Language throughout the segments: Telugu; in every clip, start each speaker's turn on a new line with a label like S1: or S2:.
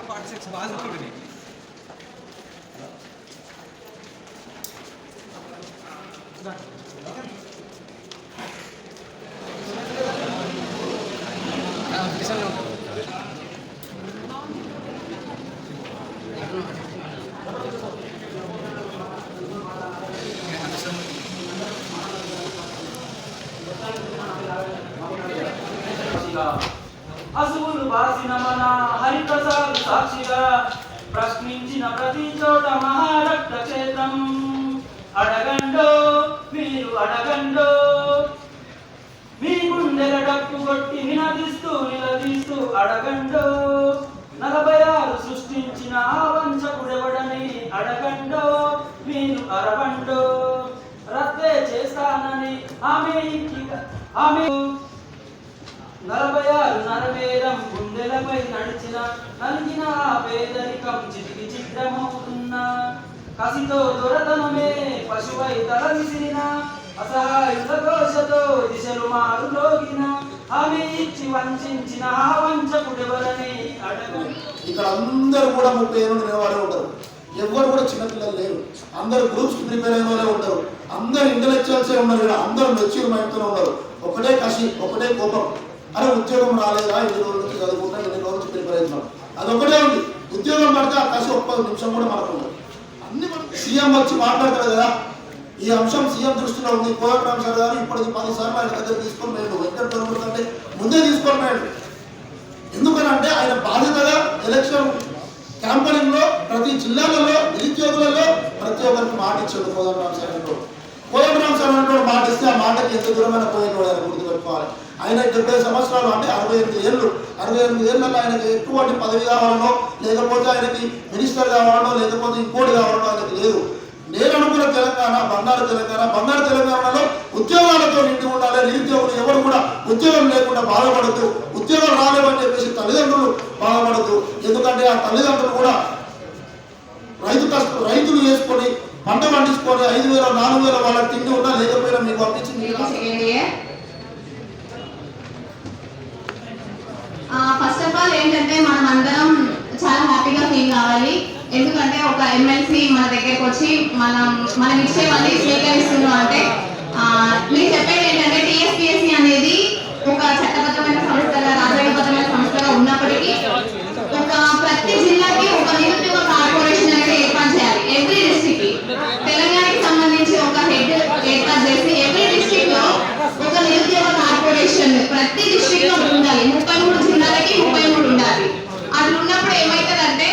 S1: और पार्ट सिक्स बाद में बनेगी किसान అడగండో. నలభై ఆరు సృష్టించిన ఆ వంచకుడెవడని అడగండో. మీరు అరవండో. రద్దే చేస్తానని ఆమె ఆమె నలభై ఆరు నరవేరం గుండెలపై నడిచిన నలిగిన ఆ పేదరికం చిటికి చిత్రమవుతున్న. కసితో దొరతనమే పశువై తల విసిరిన. అసహాయుత దోషతో దిశలు మారులోగిన. ఆమె ఇచ్చి వంచిన వంచకుడెవరని అడగ
S2: ఇక్కడ అందరూ కూడా ముప్పై ఏళ్ళు నిలబడే ఉంటారు. ఎవరు కూడా చిన్నపిల్లలు లేరు. అందరు గ్రూప్స్ ప్రిపేర్ అయిన వాళ్ళే ఉంటారు. అందరు ఇంటలెక్చువల్సే ఉన్నారు ఇక్కడ అందరూ మెచ్యూర్ మైండ్తో ఉన్నారు. ఒకటే కసి ఒకటే కోపం. అరే ఉద్యోగం రాలేదా? ఇన్ని రోజుల నుంచి చదువుకుంటా ఇన్ని రోజుల నుంచి ప్రిపేర్ అవుతున్నాం. అదొకటే ఉంది. ఉద్యోగం పడితే ఆ కసి ఒక్క నిమిషం కూడా మనకు ఉండదు అన్ని సీఎం వచ్చి మాట్లాడతారు కదా. ఈ అంశం సీఎం దృష్టిలో ఉంది. కోదండరామ్ సార్ గారు ఇప్పటికి పది సార్లు ఆయన దగ్గర తీసుకొని పోయాడు. వెంకట ప్రభుత్వం అంటే ముందే తీసుకొని పోయాడు. ఎందుకనంటే ఆయన బాధ్యతగా ఎలక్షన్ క్యాంపనింగ్లో ప్రతి జిల్లాలలో నిరుద్యోగులలో ప్రతి ఒక్కరికి మాట ఇచ్చాడు కోదండరామ్ సార్ అంటూ. కోదండరామ్ సార్ అంటూ మాట ఇస్తే ఆ మాటకి ఎంత దూరమైన పోయినోడు ఆయన గుర్తుపెట్టుకోవాలి ఆయన డెబ్బై సంవత్సరాలు అంటే అరవై ఎనిమిది ఏళ్ళు. అరవై ఎనిమిది ఏళ్ళలో ఆయనకి ఎటువంటి పదవి కావాలనో లేకపోతే ఆయనకి మినిస్టర్ కావాలనో లేకపోతే ఇంకోటి కావాలనో ఆయనకి లేదు. నేను అనుకున్న తెలంగాణ బంగారు తెలంగాణ బంగారు తెలంగాణలో ఉద్యోగాలతో నిండి ఉండాలి నిరుద్యోగులు ఎవరు కూడా ఉద్యోగం లేకుండా బాధపడద్దు. ఉద్యోగం రాలేవని చెప్పేసి తల్లిదండ్రులు బాధపడద్దు. ఎందుకంటే ఆ తల్లిదండ్రులు కూడా రైతు కష్టం రైతులు చేసుకొని పంట పండించుకొని ఐదు వేల నాలుగు వేల వాళ్ళకి తిండి ఉన్నా లేకపోయినా మీకు పంపించి మీరు
S3: ఫస్ట్ ఆఫ్ ఆల్ ఏంటంటే మనం అందరం చాలా హ్యాపీగా ఫీల్ కావాలి ఎందుకంటే ఒక ఎమ్మెల్సీ మన దగ్గరకు వచ్చి మనం మనం ఇచ్చేవన్నీ స్వీకరిస్తున్నాం అంటే మీరు చెప్పేది ఏంటంటే టీఎస్పీఎస్సీ అనేది ఒక చట్టబద్ధమైన సంస్థగా రాజ్యాంగబద్ధమైన సంస్థగా ఉన్నప్పటికీ ఒక ప్రతి జిల్లాకి ఒక నిరుద్యోగ కార్పొరేషన్ అనేది ఏర్పాటు చేయాలి ఎవ్రీ డిస్ట్రిక్ట్ తెలంగాణకి సంబంధించి ఒక హెడ్ ఏర్పాటు చేసి ఎవ్రీ డిస్ట్రిక్ట్లో ఒక నిరుద్యోగ కార్పొరేషన్ ప్రతి డిస్ట్రిక్ట్లో ఉండాలి ముప్పై మూడు జిల్లాలకి ముప్పై మూడు ఉండాలి అట్లా ఉన్నప్పుడు ఏమవుతుందంటే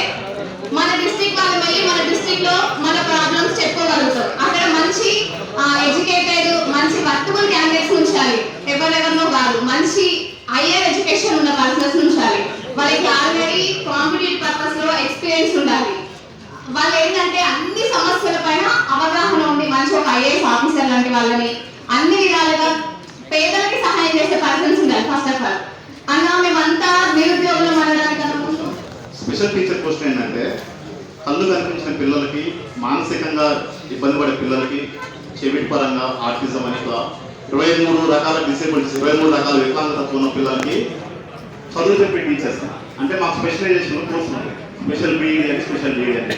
S3: మన డిస్ట్రిక్ట్ వాళ్ళు వెళ్ళి మన డిస్ట్రిక్ట్లో మన ప్రాబ్లమ్స్ చెప్పుకోగలుగుతాం అక్కడ మంచి ఎడ్యుకేటెడ్ మంచి వర్తబుల్ క్యాండిడేట్స్ ఉంచాలి ఎవరెవరినో కాదు మంచి హయ్యర్ ఎడ్యుకేషన్ ఉన్న పర్సన్స్ ఉంచాలి వాళ్ళకి ఆల్రెడీ కాంపిటేటివ్ పర్పస్లో ఎక్స్పీరియన్స్ ఉండాలి వాళ్ళు ఏంటంటే అన్ని సమస్యల పైన అవగాహన ఉండి మంచి ఒక ఐఏఎస్ ఆఫీసర్ లాంటి వాళ్ళని అన్ని విధాలుగా పేదలకి సహాయం చేసే పర్సన్స్ ఉండాలి ఫస్ట్ ఆఫ్ ఆల్ అన్నా మేమంతా నిరుద్యోగులు అనడానికన్నా ముందు
S4: స్పెషల్ టీచర్ పోస్ట్ ఏంటంటే కళ్ళు కనిపించిన పిల్లలకి మానసికంగా ఇబ్బంది పడే పిల్లలకి చెవిటి పరంగా ఆర్టిజం అని ఇట్లా ఇరవై మూడు రకాల డిసేబిలిటీస్ ఇరవై మూడు రకాల వికలాంగతత్వం ఉన్న పిల్లలకి చదువు చెప్పి టీచర్స్ అంటే మాకు స్పెషలైజేషన్ కోర్సు ఉంది. స్పెషల్ బీఈడి అని స్పెషల్ బీఈడి అని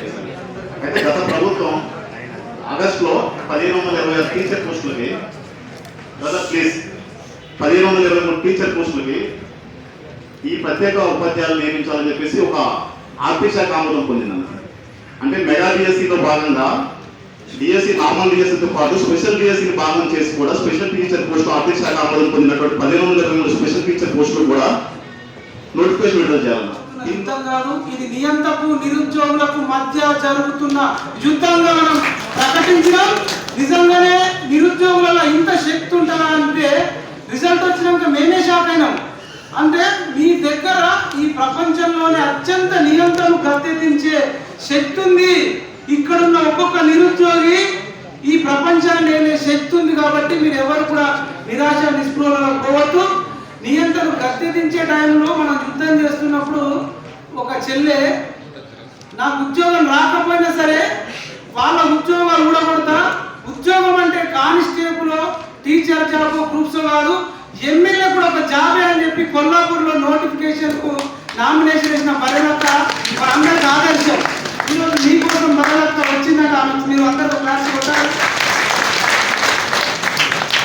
S4: అయితే గత ప్రభుత్వం ఆగస్టులో పదిహేను వందల ఇరవై ఆరు టీచర్ పోస్టులకి బ్రదర్ ప్లీజ్ పదిహేను వందల ఇరవై మూడు టీచర్ పోస్టులకి ఈ ప్రత్యేక ఉపాధ్యాయులు నియమించాలని చెప్పేసి ఒక ఆర్థిక శాఖ ఆమోదం పొందింది అంటే మెగా డిఎస్సిలో భాగంగా డిఎస్సి నార్మల్ డిఎస్సితో పాటు స్పెషల్ డిఎస్సిని భాగం చేసి కూడా స్పెషల్ టీచర్ పోస్ట్ ఆర్థిక శాఖ ఆమోదం పొందినటువంటి పదిహేను వందల ఇరవై మూడు స్పెషల్ టీచర్ పోస్టులు కూడా నోటిఫికేషన్ విడుదల చేయాలన్న
S5: యుద్ధంగాను ఇది నియంతకు నిరుద్యోగులకు మధ్య జరుగుతున్న యుద్ధంగా మనం ప్రకటించడం నిజంగానే నిరుద్యోగులలో ఇంత శక్తి ఉంటుందా అంటే రిజల్ట్ వచ్చినాక మేమే షాక్ అయినాం. అంటే మీ దగ్గర ఈ ప్రపంచంలోనే అత్యంత నియంత్రణ గద్దెదించే శక్తి ఉంది. ఇక్కడున్న ఒక్కొక్క నిరుద్యోగి ఈ ప్రపంచాన్ని నేనే శక్తి ఉంది కాబట్టి మీరు ఎవరు కూడా నిరాశ నిస్పృహలో పోవద్దు. నియంత్రణ గద్దెదించే టైంలో మనం యుద్ధం చేస్తున్నప్పుడు ఒక చెల్లె నాకు ఉద్యోగం రాకపోయినా సరే వాళ్ళ ఉద్యోగాలు ఊడగొడతా ఉద్యోగం అంటే కానిస్టేబుల్ టీచర్ జాబ్ గ్రూప్స్ కాదు ఎమ్మెల్యే కూడా ఒక జాబే అని చెప్పి కొల్లాపూర్లో నోటిఫికేషన్కు నామినేషన్ వేసిన బలలత మనందరికి ఆదర్శం. ఈరోజు మీకోసం బలలత వచ్చిందంటే ఆమె మీరు అందరూ క్లాస్ కొట్టాలి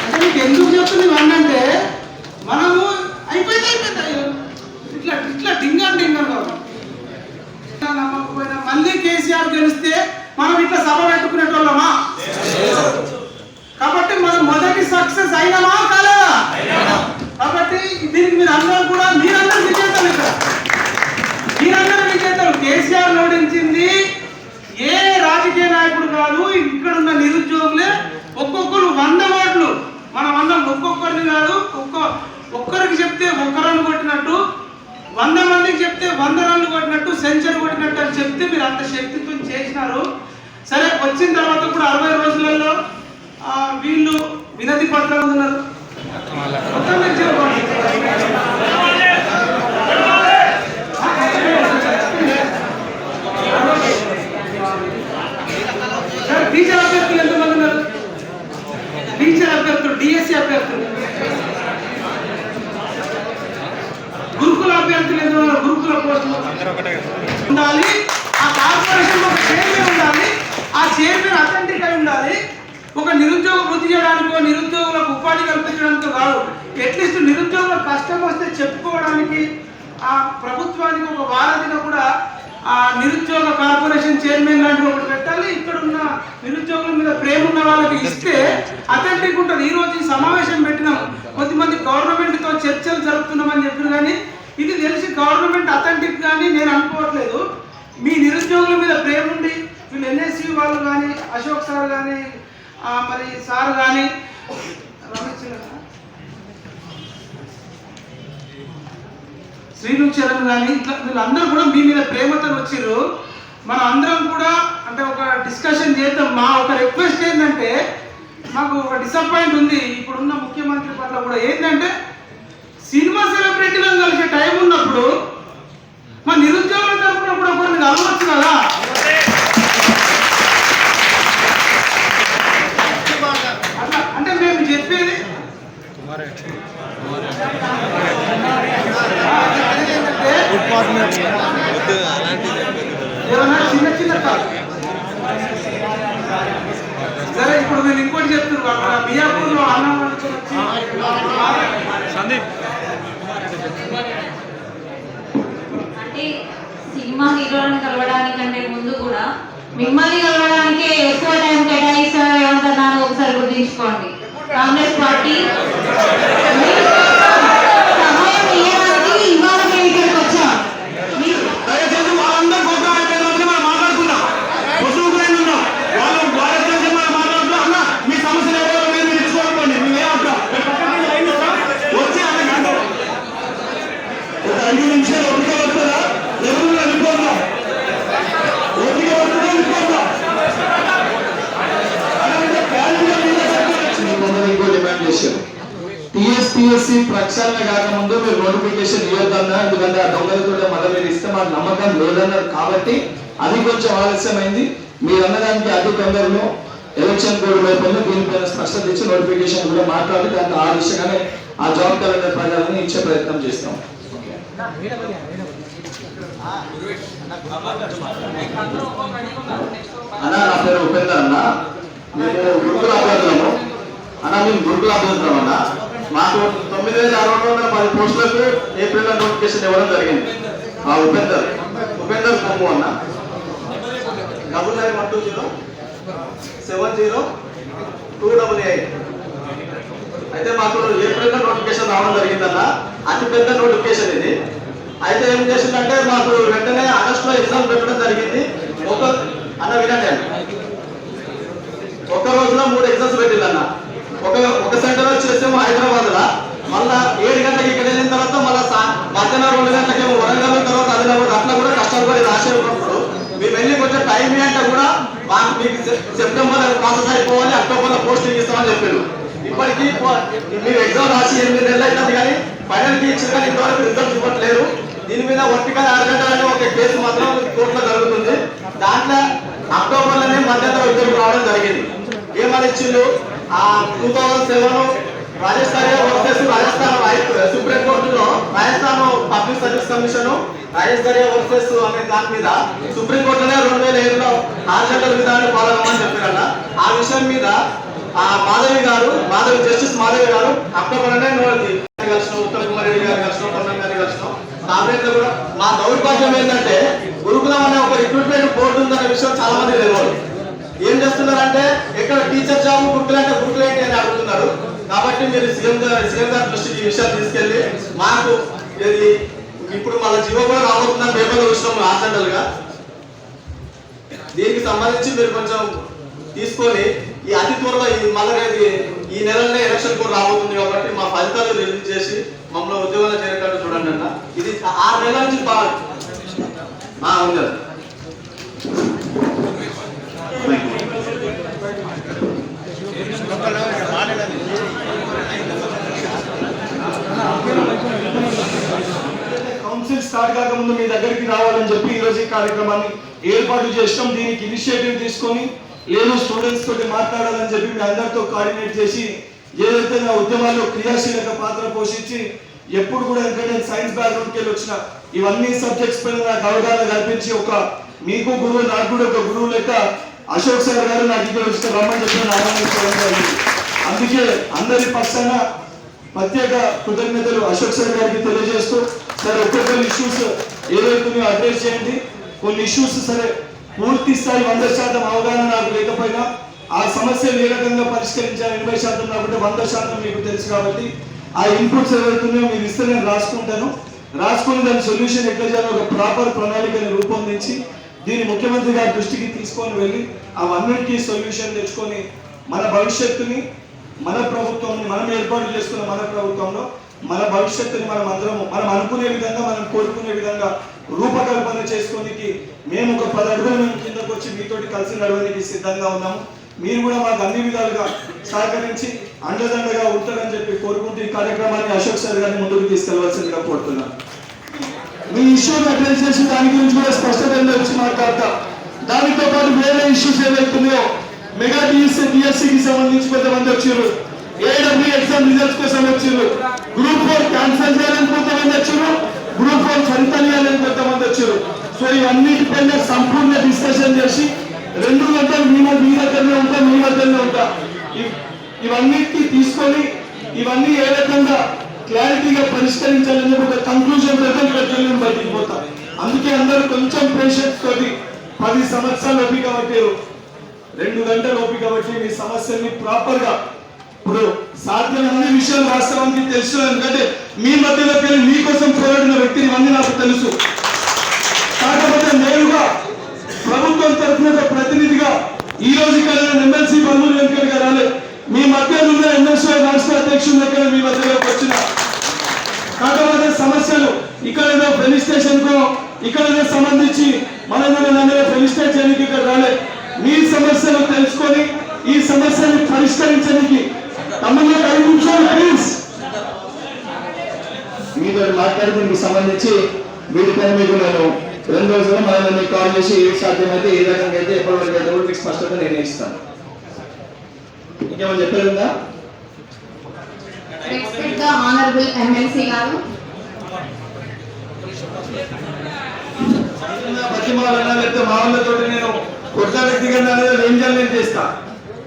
S5: అంటే మీకు ఎందుకు చెప్తుంది ఇవన్నంటే మనము అయిపోయింది అయిపోయింది అయ్యో. ఇట్లా ఇట్లా డింగన్ కాదు. నమ్మకపోయినా మళ్ళీ కేసీఆర్ గెలిస్తే మనం ఇట్లా సభ పెట్టుకునేటోళ్ళమా? కాబట్టి మనం మొదటి సక్సెస్ అయినమా కాలేదా? కాబట్టి దీనికి మీరు అందరూ కూడా మీరందరూ విజేతలు ఇక్కడ మీరందరూ విజేతలు కేసీఆర్ ఓడించింది ఏ రాజకీయ నాయకుడు కాదు ఇక్కడ ఉన్న నిరుద్యోగులే. ఒక్కొక్కరు వంద ఓట్లు. మనం అందరం ఒక్కొక్కరిని కాదు ఒక్క ఒక్కరికి చెప్తే ఒక్క రన్ కొట్టినట్టు వంద మందికి చెప్తే వంద రన్లు కొట్టినట్టు సెంచరీ కొట్టినట్టు అని చెప్తే మీరు అంత శక్తితో చేసినారు. సరే వచ్చిన తర్వాత కూడా అరవై రోజులలో వీళ్ళు వినతి పత్రాలు ఉన్నారు. మొత్తం మీరు చెప్పండి. సరే, టీచర్ అభ్యర్థులు ఎంతమంది ఉన్నారు టీచర్ అభ్యర్థులు డిఎస్సి అభ్యర్థులు గురుకుల అభ్యర్థులు ఎంతమంది గురుకుల పోస్టులు. ఉండాలి. ఆ కార్పొరేషన్ ఒక చైర్మన్ ఉండాలి. ఆ చైర్మన్ అథెంటిక్ అయి ఉండాలి. ఒక నిరుద్యోగ వృద్ధి చేయడానికో నిరుద్యోగులకు ఉపాధి కల్పించడానికో కాదు. అట్లీస్ట్ నిరుద్యోగుల కష్టం వస్తే చెప్పుకోవడానికి ఆ ప్రభుత్వానికి ఒక వారధిగా కూడా ఆ నిరుద్యోగ కార్పొరేషన్ చైర్మన్ లాంటివి ఒకటి పెట్టాలి. ఇక్కడ ఉన్న నిరుద్యోగుల మీద ప్రేమ ఉన్న వాళ్ళకి ఇస్తే అథెంటిక్ ఉంటుంది. ఈరోజు ఈ సమావేశం పెట్టినాం. కొద్దిమంది గవర్నమెంట్తో చర్చలు జరుపుతున్నామని చెప్పారు కానీ ఇది తెలిసి గవర్నమెంట్ అథెంటిక్ కానీ నేను అనుకోవట్లేదు. మీ నిరుద్యోగుల మీద ప్రేమ ఉండి వీళ్ళు ఎన్ఎస్సి వాళ్ళు కానీ అశోక్ సార్ కానీ మరి సార్ కానీ రమేష్ శ్రీను చరణ్ కానీ ఇట్లా వీళ్ళందరూ కూడా మీ మీద ప్రేమతో వచ్చిర్రు. మనం అందరం కూడా అంటే ఒక డిస్కషన్ చేద్దాం. మా ఒక రిక్వెస్ట్ ఏంటంటే మాకు ఒక డిసప్పాయింట్ ఉంది. ఇప్పుడున్న ముఖ్యమంత్రి పట్ల కూడా ఏంటంటే సినిమా సెలబ్రిటీలను కలిసే టైం ఉన్నప్పుడు మా నిరుద్యోగుల తరఫున కూడా ఒకరిని కలవచ్చు కదా? అంటే మేము చెప్పేది ఏంటంటే ఏమన్నా చిన్న చిన్న కాదు సరే ఇప్పుడు నేను ఇంకోటి చెప్తున్నాను అక్కడ బియాపూర్లో అన్నం వండుకొని వచ్చి
S6: అంటే సినిమా హీరోలను కలవడానికంటే ముందు కూడా మిమ్మల్ని కలవడానికే ఎక్కువ టైం కేటాయిస్తారో ఏమంటున్నారో ఒకసారి గుర్తుంచుకోండి. కాంగ్రెస్ పార్టీ మీకు సమయం ఇవ్వడానికి ఇవాళ మేము ఇక్కడికి వచ్చాం మీ-
S5: దయచేసి వాళ్ళందరూ ఫోటో అయిపోయిన తర్వాత మనం మాట్లాడుకుందాం వసూకులైన ఉన్నాం వాళ్ళు వాళ్ళ గురించి మనం మాట్లాడుతూ అన్న మీ సమస్యలు ఎవరో మీరు మీరు ఇచ్చుకోకండి మేము ఏమంటాం వచ్చి అన్న కాదు ఒక ఐదు నిమిషాలు ఒప్పుక పడుతుందా ఎవరు వెళ్ళిపోతాం ఒప్పుక పడుతుందా వెళ్ళిపోతాం
S7: కొందరు ఇంకో డిమాండ్ చేశారు టీఎస్పీఎస్సీ ప్రక్షాళన కాకముందు మీరు నోటిఫికేషన్ ఇవ్వద్దన్నా ఎందుకంటే ఆ దొంగలతో మళ్ళీ మీరు ఇస్తే మాకు నమ్మకం లేదన్నారు కాబట్టి అది కొంచెం ఆలస్యమైంది. మీరు అన్నదానికి అతి తొందరలో ఎలక్షన్ కోడ్ వైపు దీనిపైన స్పష్టత ఇచ్చి నోటిఫికేషన్ కూడా మాట్లాడి దాంట్లో ఆ దిశగానే ఆ జాబ్ క్యాలెండర్ ప్రకారం ఇచ్చే ప్రయత్నం చేస్తాం. అన్న నా పేరు ఉపేందర్ అన్న. మేము గురుకుల అభ్యర్థులము. అన్న మేము గురుకుల అభ్యర్థులం అన్న. మాకు తొమ్మిది వేల అరవై వందల పది పోస్టులకు ఏప్రిల్ నోటిఫికేషన్ ఇవ్వడం జరిగింది. ఆ ఉపేందర్. ఉపేందర్ కొమ్ము అన్న. Double nine one two zero seven zero two double eight అయితే మాకు ఏప్రిల్ నోటిఫికేషన్ రావడం జరిగిందన్న. అతి పెద్ద నోటిఫికేషన్ ఇది. అయితే ఏం చేసిందంటే మాకు వెంటనే ఆగస్టులో ఎగ్జామ్ పెట్టడం జరిగింది. ఒక అన్న వినండి అన్న. ఒక రోజులో మూడు ఎగ్జామ్స్ పెట్టిందన్న ఒక ఒక సెంటర్ వచ్చేసేమో హైదరాబాద్ లా మళ్ళా ఏడు గంటలకు ఇక్కడ వెళ్ళిన తర్వాత మళ్ళా మధ్యాహ్నం రెండు గంటలకి తర్వాత అట్లా కూడా కష్టపడి రాసేటప్పుడు మేము వెళ్ళి కొంచెం టైం అంటే కూడా మాకు మీకు సెప్టెంబర్ ప్రాసెస్ అయిపోవాలి అక్టోబర్లో పోస్టింగ్ ఇస్తామని చెప్పారు. ఇప్పటికీ మీరు ఎగ్జామ్ రాసి ఎనిమిది నెలలు అవుతుంది కానీ ఫైనల్కి ఇచ్చిన కానీ ఇంతవరకు రిజల్ట్ ఇవ్వట్లేదు. దీని మీద వర్టికల్ ఆర్గంట అనే ఒక కేసు మాత్రం కోర్టులో జరుగుతుంది. దాంట్లో అక్టోబర్లోనే మధ్యంతర ఉద్యోగం రావడం జరిగింది. ఏమని ఇచ్చిండు? ఆ two thousand seven Rajasthan versus Rajasthan supreme కోర్టులో Rajasthan public service commission Rajasthan versus అనే దాని మీద సుప్రీంకోర్టునే రెండు వేల ఏడులో హార్జెండర్ విధానం ఫాలో చెప్పారట. ఆ విషయం మీద ఆ మాధవి గారు మాధవి జస్టిస్ మాధవి గారు అక్టోబర్ అంటే కలిసిన ఉత్తమ్ కుమార్ రెడ్డి గారు కలిసిన పొన్నం గారు కలిసిన. కాబట్టి కూడా మా దౌర్భాగ్యం ఏంటంటే గురుకులం అనే ఒక రిక్రూట్మెంట్ బోర్డు ఉందనే విషయం చాలా మంది తెలియదు. ఏం చేస్తున్నారంటే ఎక్కడ టీచర్ జాబ్ గుర్తులు అంటే గుర్తులు ఏంటి అని అడుగుతున్నారు. కాబట్టి మీరు సీఎం గారు సీఎం గారి దృష్టికి ఈ విషయాలు తీసుకెళ్ళి మాకు ఇది ఇప్పుడు మన జీవో కూడా పేపర్లు వచ్చినాము ఆచండలుగా దీనికి సంబంధించి మీరు కొంచెం తీసుకొని ఈ అతి త్వరలో ఈ మళ్ళీ ఈ నెలలోనే ఎలక్షన్ కూడా రాబోతుంది కాబట్టి మా ఫలితాలు రిలీజ్ చేసి మమ్మల్ని ఉద్యోగాలు చేరేటట్టు చూడండి అన్న. ఇది ఆరు నెలల నుంచి బాగా ఉంది కదా.
S4: థ్యాంక్ యూ
S8: కౌన్సిల్ స్టార్ట్ కాకముందు మీ దగ్గరికి రావాలని చెప్పి ఈ రోజు ఈ కార్యక్రమాన్ని ఏర్పాటు చేసినాం దీనికి ఇనిషియేటివ్ తీసుకొని లేదు స్టూడెంట్స్ తోటి మాట్లాడాలని చెప్పి మీ అందరితో కోఆర్డినేట్ చేసి ఏదైతే నా ఉద్యమాల్లో క్రియాశీలక పాత్ర పోషించి ఎప్పుడు కూడా ఎందుకంటే నేను సైన్స్ బ్యాక్గ్రౌండ్కి వెళ్ళి వచ్చిన ఇవన్నీ సబ్జెక్ట్స్ పైన నాకు అవగాహన కల్పించి ఒక మీకు గురువు నాకు కూడా ఒక గురువు లెక్క అశోక్ సార్ గారు నాకు ఇక్కడ వచ్చిన రమ్మని చెప్పిన అందుకే అందరి పక్షాన ప్రత్యేక కృతజ్ఞతలు అశోక్ సార్ గారికి తెలియజేస్తూ సార్ ఒక్కొక్క ఇష్యూస్ ఏదైతున్నాయో అడ్రస్ చేయండి. కొన్ని ఇష్యూస్ సరే పూర్తి స్థాయి వంద శాతం అవగాహన నాకు లేకపోయినా ఆ సమస్యలు ఏ రకంగా పరిష్కరించాలి ఎనభై శాతం కాబట్టి వంద శాతం మీకు తెలుసు కాబట్టి ఆ ఇన్పుట్స్ ఏవైతున్నాయో మీరు ఇస్తే నేను రాసుకుంటాను. రాసుకుని దాని సొల్యూషన్ ఎట్లా చేయాలో ఒక ప్రాపర్ ప్రణాళికని రూపొందించి దీన్ని ముఖ్యమంత్రి గారి దృష్టికి తీసుకొని వెళ్ళి అవన్నిటికీ సొల్యూషన్ తెచ్చుకొని మన భవిష్యత్తుని మన ప్రభుత్వం మనం ఏర్పాటు చేసుకున్న మన ప్రభుత్వంలో మన భవిష్యత్తుని మనం అందరం మనం అనుకునే విధంగా మనం కోరుకునే విధంగా రూపకల్పన చేసుకోనికి మేము ఒక పది అడుగులు మేము కిందకు వచ్చి మీతోటి కలిసి నడవడానికి సిద్ధంగా ఉన్నాము. మీరు కూడా మాకు అన్ని విధాలుగా సహకరించి అండదండగా ఉంటారని చెప్పి కోరుకుంటూ ఈ కార్యక్రమాన్ని అశోక్ సార్ గారిని ముందుకు తీసుకెళ్ళవలసిందిగా కోరుతున్నాను. మీ ఇష్యూని అడ్రస్ చేసి దాని గురించి కూడా స్పష్టత వచ్చి మాట్లాడతా. దానితో పాటు వేరే ఇష్యూస్ ఏవైతున్నాయో మెగా డిఎస్సీ డిఎస్సికి సంబంధించి కొంతమంది వచ్చారు ఏడబ్ల్యూ ఎగ్జామ్ రిజల్ట్స్ కోసం వచ్చారు గ్రూప్ ఫోర్ క్యాన్సల్ చేయాలని కొంతమంది వచ్చారు. గ్రూప్ ఫోర్ ఫలితాలు కొంతమంది వచ్చారు. సో ఇవన్నిటిపైన సంపూర్ణ డిస్కషన్ చేసి రెండు గంటలు మీ మీ దగ్గరనే ఉంటా మీ దగ్గరనే ఉంటా. ఇవ్- ఇవన్నిటికీ తీసుకొని ఇవన్నీ ఏ విధంగా క్లారిటీగా పరిష్కరించాలని ఒక కంక్లూజన్ ప్రజలు బయటికి పోతా. అందుకే అందరూ కొంచెం పేషెన్స్ తోటి పది సంవత్సరాలు ఓపిక పట్టారు. రెండు గంటలు ఓపిక పట్టి మీ సమస్యల్ని ప్రాపర్గా ఇప్పుడు ఇప్పుడు అన్ని విషయాలు వాస్తవానికి తెలుసు ఎందుకంటే మీ మధ్యలో పేరు మీ మీకోసం పోరాడిన వ్యక్తిని అన్ని నాకు తెలుసు. కాకపోతే నేరుగా ప్రభుత్వం తరఫున ప్రతినిధిగా ఈ రోజు కలిగిన ఎమ్మెల్సీ బంధువులు వెంకట్ గారు రాలే. మీ మధ్య ఉన్న ఎమ్మెల్సీ రాష్ట్ర అధ్యక్షుల దగ్గర మీ మధ్యలోకి వచ్చిన కాకపోతే సమస్యలు ఇక్కడ ఏదో పోలీస్ స్టేషన్ కో ఇక్కడ సంబంధించి మన నన్ను పోలీస్ ఇక్కడ రాలే మీ సమస్యలు తెలుసుకొని ఈ సమస్యను పరిష్కరించడానికి తమలో ఐదు నిమిషాలు ప్లీజ్
S7: మీతో మాట్లాడి దీనికి సంబంధించి వీటిపైన మీకు నేను రెండు రోజులు మళ్ళీ మీకు కాల్ చేసి ఏది సాధ్యమైతే ఏ రకంగా అయితే ఎప్పటివరకు అయితే కూడా మీకు స్పష్టత నేను ఇస్తాను ఇంకేమైనా చెప్పేది ఉందా
S3: రెస్పెక్ట్ ద ఆనరబుల్ ఎమ్మెల్సీ గారు.
S8: బతిమాలన్నా లేకపోతే మా వాళ్ళతో నేను అనేది ఏం చేయాలి నేను చేస్తా.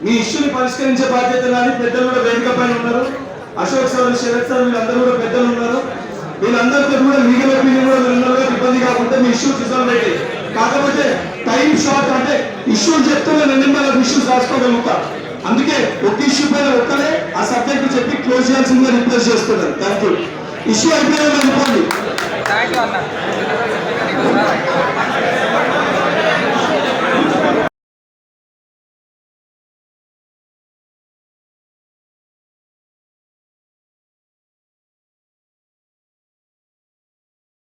S8: మీ ఇష్యూని పరిష్కరించే బాధ్యత నాది పెద్దలు కూడా వేదిక పైన ఉన్నారు. అశోక్ సార్ శరత్ సార్ వీళ్ళందరూ కూడా పెద్దలు ఉన్నారు. వీళ్ళందరితో కూడా లీగల్ ఒపీనియన్ కూడా ఇబ్బంది కాకుండా మీ ఇష్యూ రిజాల్వ్ అయితే కాకపోతే టైం షార్ట్ అంటే ఇష్యూలు చెప్తే నేను నెంబర్ ఇష్యూస్ రాసుకోగలుగుతా. అందుకే ఒక ఇష్యూ పైన ఒక్కలే ఆ సబ్జెక్ట్ చెప్పి క్లోజ్ చేయాల్సిందిగా రిక్వెస్ట్ చేస్తున్నాను. థ్యాంక్ యూ ఇష్యూ అయిపోయినా అనుకోండి.